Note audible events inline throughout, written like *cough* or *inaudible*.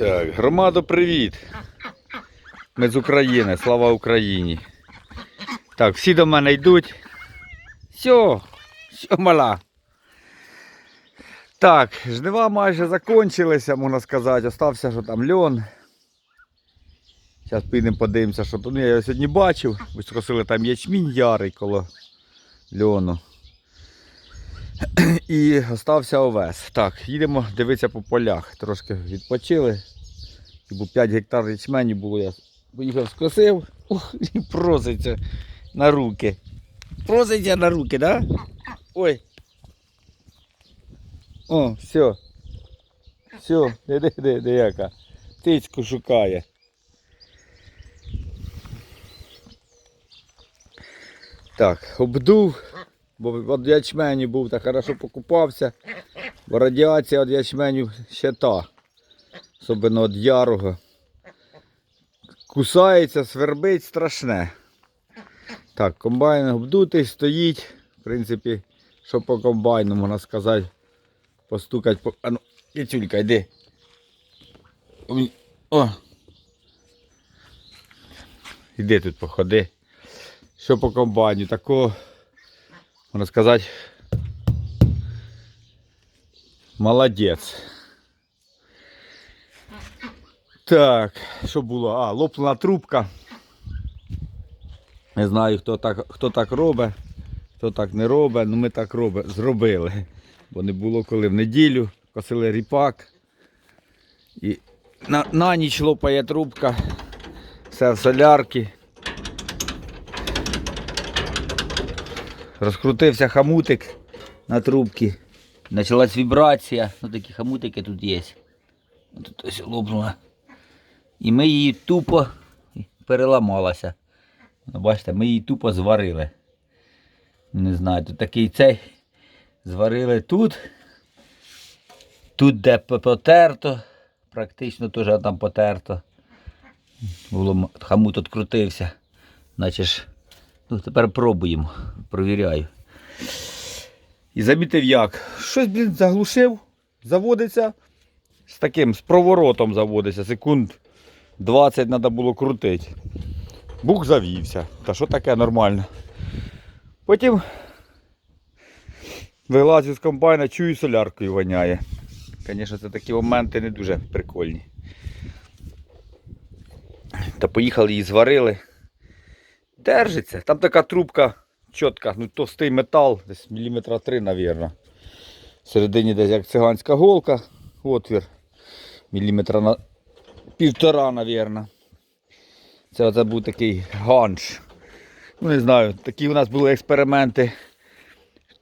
Так, громадо, привіт. Ми з України, слава Україні. Так, всі до мене йдуть. Все, все мала. Так, жнива майже закончилися, можна сказати. Остався, що там льон. Зараз підемо подивимося, що тут. Ну, я його сьогодні бачив. Ви скосили там ячмінь ярий коло льону. І остався овес. Так, їдемо дивитися по полях. Трошки відпочили. Бо 5 гектар ячменю було, я поїхав скосив. *laughs* Ух, і проситься на руки. Проситься на руки, да? Ой. О, все. Все, де, де, де яка. Птичку шукає. Так, обдув, бо від ячменю був так хорошо покупався. Бо радіація від ячменю ще та. Особливо від ярого. Кусається, свербить страшне. Так, комбайн обдутий, стоїть. В принципі, що по комбайну можна сказати. Постукать по. А ну, Кицюлька, йди. О. Іди тут походи. Що по комбайну? Такого, можна сказати, молодець. Так, що було? А, лопнула трубка. Не знаю, хто так, хто так робить, хто так не робить, ну ми так робимо, зробили. Бо не було коли в неділю, косили ріпак. І на, на ніч лопає трубка. Все в солярки. Розкрутився хамутик на трубці. Почалась вібрація. Ну такі хамутики тут є. Тут ось лопнула. І ми її тупо переламалася. Ну, бачите, ми її тупо зварили. Не знаю, тут такий цей. Зварили тут. Тут де потерто, практично теж там потерто. Було, хамут відкрутився. Наче ж, ну тепер пробуємо, провіряю. І замітив як. Щось, блін, заглушив, заводиться. З таким, з проворотом заводиться, секунд 20 треба було крутити. Бух завівся. Та що таке нормально. Потім вилазю з комбайна, чую соляркою воняє. Звісно, це такі моменти не дуже прикольні. Та поїхали її зварили. Держиться. Там така трубка чітка, ну товстий метал, десь міліметра три, мабуть. Всередині десь як циганська голка, отвір. Міліметра на півтора, мабуть. Це оце був такий ганш. Ну не знаю, такі у нас були експерименти.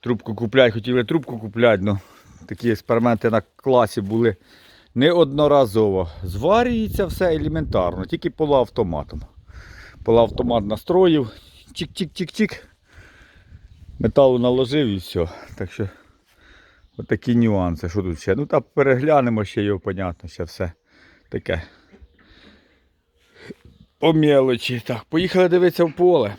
Трубку купляють, хотіли трубку купляти, ну такі експерименти на класі були неодноразово. Зварюється все елементарно, тільки полуавтоматом. Полуавтомат настроїв, чик-чик-чик-чик. Металу наложив і все. Так що отакі нюанси. Що тут ще? Ну та переглянемо ще його, понятно, ще все таке. По мелочі. Так, поїхали дивитися в поле.